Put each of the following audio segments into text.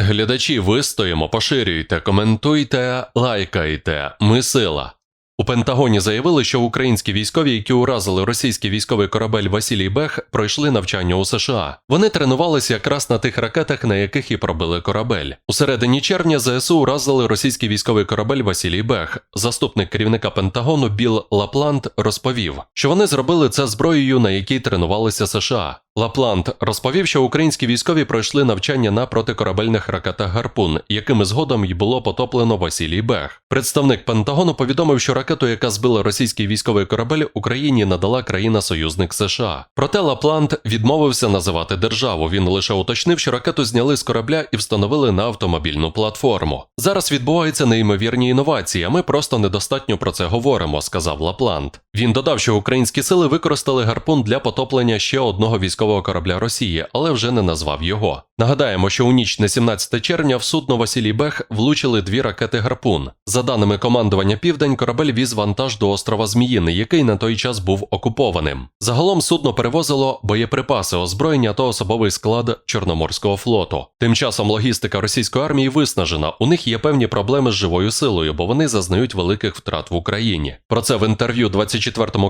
Глядачі, вистоїмо, поширюйте, коментуйте, лайкайте. Ми сила. У Пентагоні заявили, що українські військові, які уразили російський військовий корабель Василій Бех, пройшли навчання у США. Вони тренувалися якраз на тих ракетах, на яких і пробили корабель. У середині червня ЗСУ уразили російський військовий корабель Василій Бех. Заступник керівника Пентагону Біл Лапланд розповів, що вони зробили це зброєю, на якій тренувалися США. Лапланд розповів, що українські військові пройшли навчання на протикорабельних ракетах Гарпун, якими згодом й було потоплено Василій Бех. Представник Пентагону повідомив, що ракету, яка збила російський військовий корабель, Україні надала країна-союзник США. Проте Лапланд відмовився називати державу. Він лише уточнив, що ракету зняли з корабля і встановили на автомобільну платформу. Зараз відбуваються неймовірні інновації. а Ми просто недостатньо про це говоримо, сказав Лапланд. Він додав, що українські сили використали гарпун для потоплення ще одного військового корабля Росії, але вже не назвав його. Нагадаємо, що у ніч на 17 червня в судно Василій Бех влучили дві ракети гарпун. За даними командування Південь, корабель віз вантаж до острова Зміїни, який на той час був окупованим. Загалом судно перевозило боєприпаси, озброєння та особовий склад Чорноморського флоту. Тим часом логістика російської армії виснажена. У них є певні проблеми з живою силою, бо вони зазнають великих втрат в Україні. Про це в інтерв'ю 24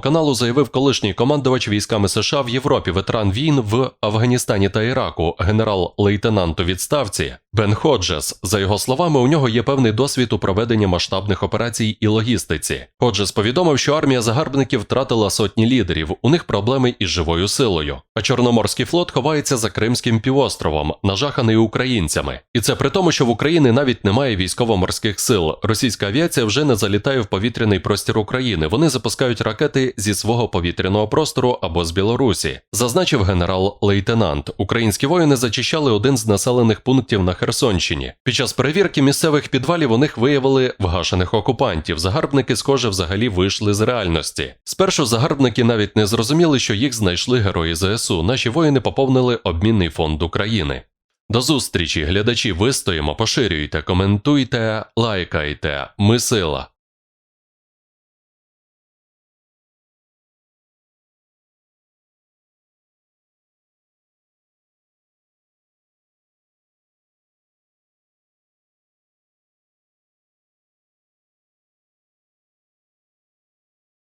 каналу заявив колишній командувач військами США в Європі, ветеран війн в Афганістані та Іраку, генерал-лейтенант у відставці Бен Ходжес. За його словами, у нього є певний досвід у проведенні масштабних операцій і логістиці. Ходжес повідомив, що армія загарбників втратила сотні лідерів. У них проблеми із живою силою. А Чорноморський флот ховається за Кримським півостровом, нажаханий українцями. І це при тому, що в Україні навіть немає військово-морських сил. Російська авіація вже не залітає в повітряний простір України. Вони запускають ракети зі свого повітряного простору або з Білорусі, зазначив генерал-лейтенант. Українські воїни зачищали один з населених пунктів на Херсонщині. Під час перевірки місцевих підвалів у них виявили вгашених окупантів. Загарбники, схоже, взагалі вийшли з реальності. Спершу загарбники навіть не зрозуміли, що їх знайшли герої ЗСУ. Наші воїни поповнили обмінний фонд України. До зустрічі, глядачі, вистоїмо, поширюйте, коментуйте, лайкайте. Ми сила.